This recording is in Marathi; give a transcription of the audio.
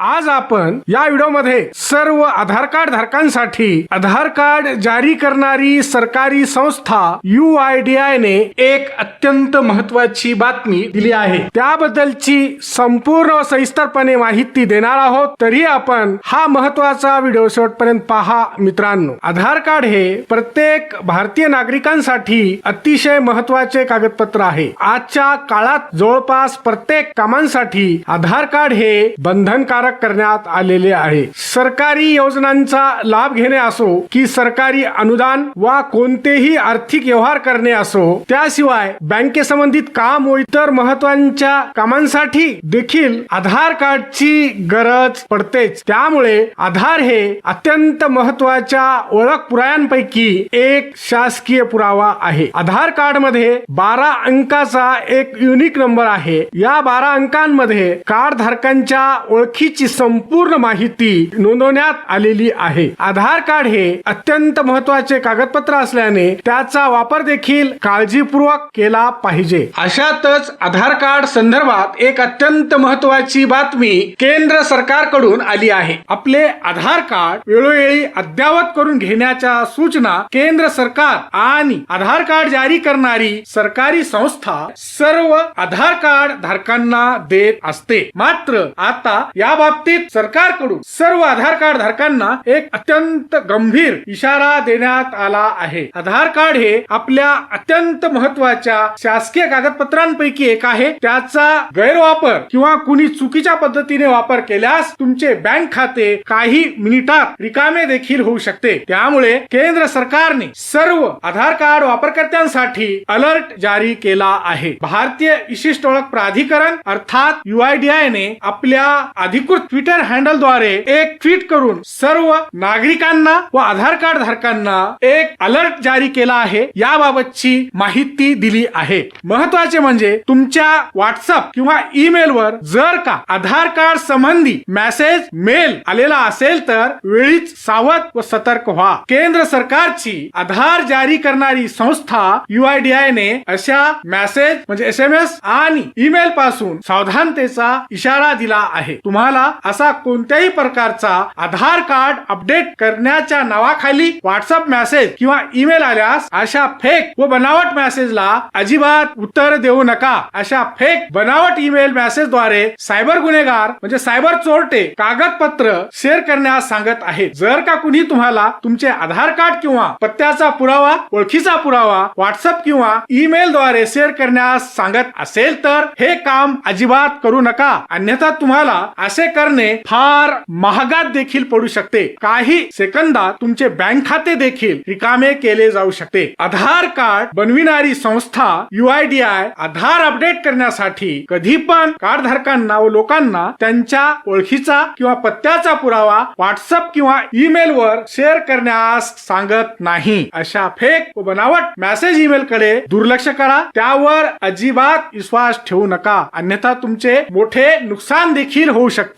आज आपण या व्हिडिओमध्ये सर्व आधार कार्ड धारकांसाठी आधार कार्ड जारी करणारी सरकारी संस्था यू आय डी आय ने एक अत्यंत महत्वाची बातमी दिली आहे. त्याबद्दलची संपूर्ण सविस्तरपणे माहिती देणार आहोत. तरी आपण हा महत्त्वाचा व्हिडिओ शेवटपर्यंत पहा मित्रांनो. आधार कार्ड हे प्रत्येक भारतीय नागरिकांसाठी अतिशय महत्त्वाचे कागदपत्र आहे. आजच्या काळात जवळपास प्रत्येक कामांसाठी आधार कार्ड हे बंधनकारक करण्यात आलेले आहे. सरकारी योजनांचा लाभ घेणे असो की सरकारी अनुदान वा कोणतेही आर्थिक व्यवहार करणे असो त्याशिवाय बँकेसंबंधित काम व इतर महत्त्वाच्या कामांसाठी देखील आधार कार्डची गरज पडतेच. त्यामुळे आधार हे अत्यंत महत्त्वाच्या ओळख पुराव्यांपैकी एक शासकीय पुरावा आहे. आधार कार्डमध्ये बारा अंकाचा एक युनिक नंबर आहे. या बारा अंकांमध्ये कार्ड धारकांच्या ओळखीची संपूर्ण माहिती नोंदवण्यात आलेली आहे. आधार कार्ड हे अत्यंत महत्त्वाचे कागदपत्र असल्याने त्याचा वापर देखील काळजीपूर्वक केला पाहिजे. अशातच आधार कार्ड संदर्भात एक अत्यंत महत्वाची बातमी केंद्र सरकारकडून आली आहे. आपले आधार कार्ड वेळोवेळी अद्ययावत करून घेण्याच्या सूचना केंद्र सरकार आणि आधार कार्ड जारी करणारी सरकारी संस्था सर्व आधार कार्ड धारकांना देत असते. मात्र आता या बाबतीत सरकारकडून सर्व आधार कार्ड धारकांना एक अत्यंत गंभीर इशारा देण्यात आला आहे. आधार कार्ड हे आपल्या अत्यंत महत्त्वाच्या शासकीय कागदपत्रांपैकी एक आहे. त्याचा गैरवापर किंवा कुणी चुकीच्या पद्धतीने वापर केल्यास तुमचे बँक खाते काही मिनिटात रिकामे देखील होऊ शकते. त्यामुळे केंद्र सरकारने सर्व आधार कार्ड वापरकर्त्यांसाठी अलर्ट जारी केला आहे. भारतीय विशिष्ट ओळख प्राधिकरण अर्थात युआयडीआय ने आपल्या अधिकृत ट्विटर हँडलद्वारे एक ट्विट करून सर्व नागरिकांना व आधार कार्ड धारकांना एक अलर्ट जारी केला आहे. याबाबतची माहिती दिली आहे. महत्त्वाचे म्हणजे तुमच्या व्हॉट्सअप किंवा ईमेल वर जर का आधार कार्ड संबंधी मेसेज मेल आलेला असेल तर वेळीच सावध व सतर्क व्हा. केंद्र सरकारची आधार जारी करणारी संस्था युआयडीआय ने अशा मेसेज म्हणजे एस एम एस आणि ईमेल पासून सावधानतेचा इशारा दिला आहे. तुम्हाला असा कोणत्याही प्रकारचा आधार कार्ड अपडेट करण्याच्या नावाखाली व्हॉट्सअप मेसेज किंवा ईमेल आल्यास अशा फेक व बनावट मेसेजला अजिबात उत्तर देऊ नका. अशा फेक बनावट ईमेल मेसेजद्वारे सायबर गुन्हेगार म्हणजे सायबर चोरटे कागदपत्र शेअर करण्यास सांगत आहेत. जर का कुणी तुम्हाला तुमचे आधार कार्ड किंवा पत्त्याचा पुरावा ओळखीचा पुरावा व्हॉट्सअप किंवा ईमेल द्वारे शेअर करण्यास सांगत असेल तर हे काम अजिबात करू नका. अन्यथा तुम्हाला असे करणे फार महागात देखील पडू शकते. काही सेकंदात तुमचे बँक खाते देखील रिकामे केले जाऊ शकते. आधार कार्ड बनविणारी संस्था युआयडीआय आधार अपडेट करण्यासाठी कधी पण कार्ड धारकांना व लोकांना त्यांच्या ओळखीचा किंवा पत्त्याचा पुरावा व्हॉट्सअप किंवा ईमेल वर शेअर करण्यास सांगत नाही. अशा फेक व बनावट मेसेज ईमेल कडे दुर्लक्ष करा. त्यावर अजिबात विश्वास ठेवू नका. अन्यथा तुमचे मोठे नुकसान देखील होऊ शकते.